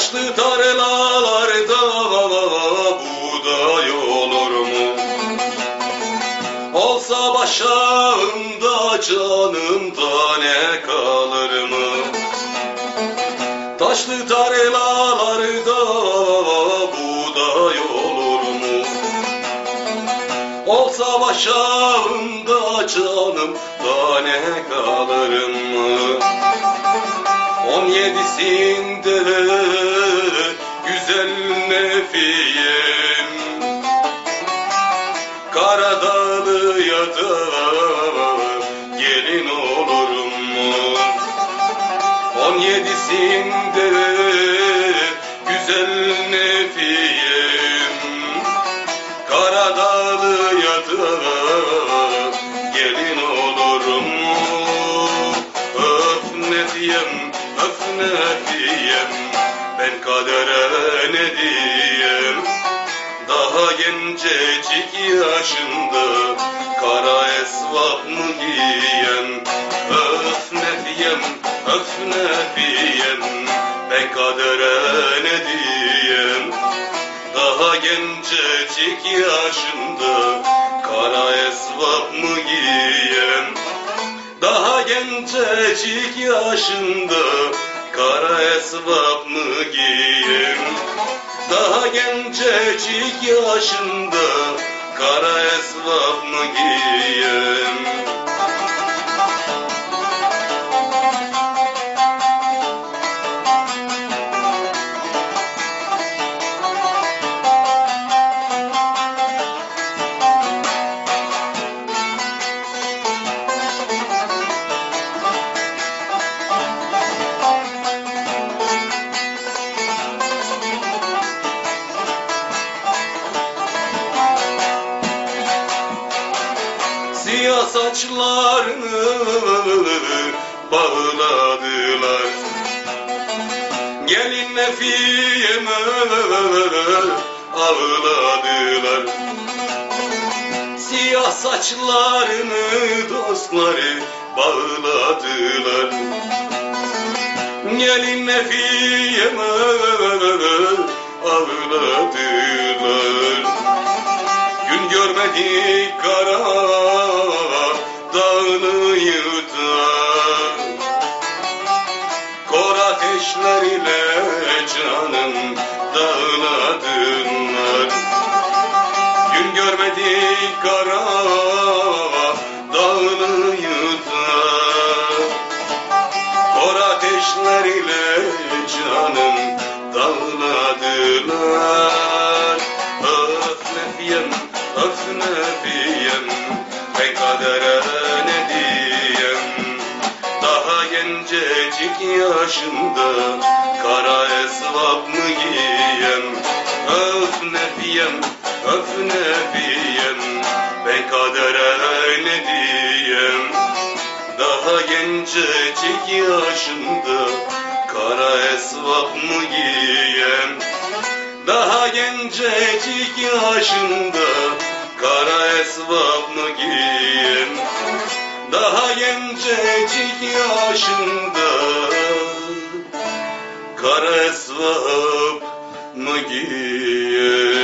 Taşlı tarlalarda buğday olur mu? Olsa başağımda canımda ne kalır mı? Taşlı tarlalarda buğday olur mu? Olsa başağımda canım da ne kalır mı? On yedisinde Karadağlı'ya da gelin olurum mu? On yedisinde güzel nefiyem Karadağlı'ya da gelin olurum mu? Öf ne diyem, öf ne diyem Ben kadere ne diyem Daha gencecik yaşında Kara esvap mı giyem Öf ne diyem, öf ne diyem Ben kadere ne diyem? Daha gencecik yaşında Kara esvap mı giyem Daha gencecik yaşında Kara esvap mı giyem Daha gencecik yaşında Kara esvap mı giyem Siyah saçlarını bağladılar. Gelin nefiyeme ağladılar Siyah saçlarını dostları bağladılar. Gelin nefiyeme ağladılar Gün görmedik ateşler ile canım dağladınlar Gün görmedik kara dağını yırtar Kor ateşler ile canım dağladılar gencecik yaşımda Kara esvap mı giyem Öf nefiyem, öf nefiyem Ben kadere ne diyem? Daha gencecik yaşımda Kara esvap mı giyem Daha gencecik yaşımda Kara esvap mı giyem Daha gencecik yaşımda Kara esvap mı giyem